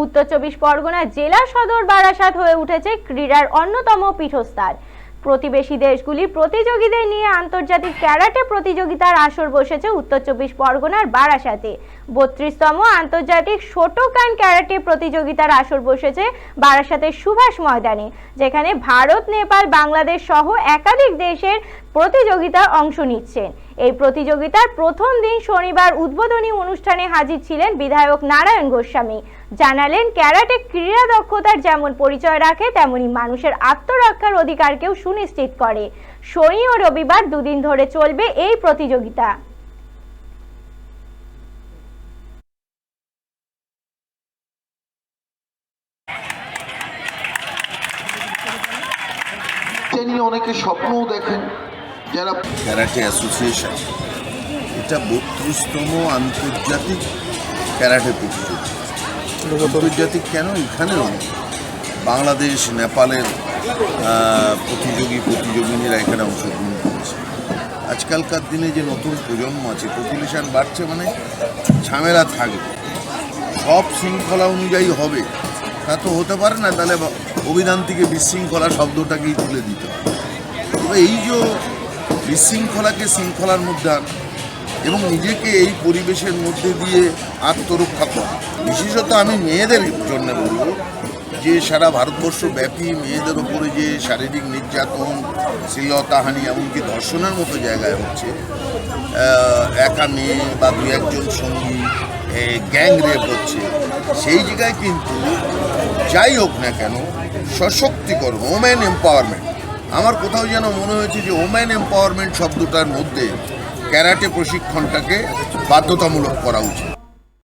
উত্তর চব্বিশ পরগনা জেলা সদর বারাসাত হয়ে উঠেছে ক্রীড়ার অন্যতম পীঠস্থান। প্রতিবেশী দেশগুলির প্রতিযোগীদের নিয়ে আন্তর্জাতিক ক্যারাটে প্রতিযোগিতার আসর বসেছে উত্তর চব্বিশ পরগনার বারাসাতে। বত্রিশতম আন্তর্জাতিক শোটোকান ক্যারাটে প্রতিযোগিতার আসর বসেছে বারাসাতের সুভাষ ময়দানে, যেখানে ভারত, নেপাল, বাংলাদেশ সহ একাধিক দেশের প্রতিযোগিতায় অংশ নিচ্ছেন। এই প্রতিযোগিতার প্রথম দিন শনিবার উদ্বোধনী অনুষ্ঠানে হাজির ছিলেন বিধায়ক নারায়ণ গোস্বামী। জানালেন, ক্যারাটে ক্রীড়া দক্ষতার যেমন পরিচয় রাখে, তেমনি মানুষের আত্মরক্ষার অধিকারকেও সুনিশ্চিত করে। শনি ও রবিবার দুদিন ধরে চলবে এই প্রতিযোগিতা। অনেকে স্বপ্নও দেখেন। যারা ক্যারাটে অ্যাসোসিয়েশন, এটা বত্রিশতম আন্তর্জাতিক ক্যারাটে প্রতিযোগিতা। আন্তর্জাতিক কেন? এখানেও বাংলাদেশ, নেপালের প্রতিযোগী, প্রতিযোগিনীরা এখানে অংশগ্রহণ করেছে। আজকালকার দিনে যে নতুন প্রজন্ম আছে পপুলেশন বাড়ছে মানে ঝামেলা থাকবে। সব শৃঙ্খলা অনুযায়ী হবে। তা তো হতে পারে না, তাহলে অভিধান থেকে বিশৃঙ্খলা শব্দটাকেই তুলে দিতে হবে। তবে এই যে বিশৃঙ্খলাকে শৃঙ্খলার মধ্যে আনা এবং নিজেকে এই পরিবেশের মধ্যে দিয়ে আত্মরক্ষা করা। বিশেষত আমি মেয়েদের জন্য বলব, যে সারা ভারতবর্ষ ব্যাপী মেয়েদের ওপরে যে শারীরিক নির্যাতন, শ্লীলতাহানি এমনকি ধর্ষণের মতো জায়গায় হচ্ছে একা মেয়ে বা দু একজন সঙ্গী গ্যাং রেপ হচ্ছে, সেই জায়গায় কিন্তু যাই হোক না কেন সশক্তিকরণ ওম্যান এম্পাওয়ারমেন্ট আমার কোথাও যেন মনে হয়েছে যে ওম্যান এম্পাওয়ারমেন্ট শব্দটার মধ্যে ক্যারাটে প্রশিক্ষণটাকে বাধ্যতামূলক করা উচিত।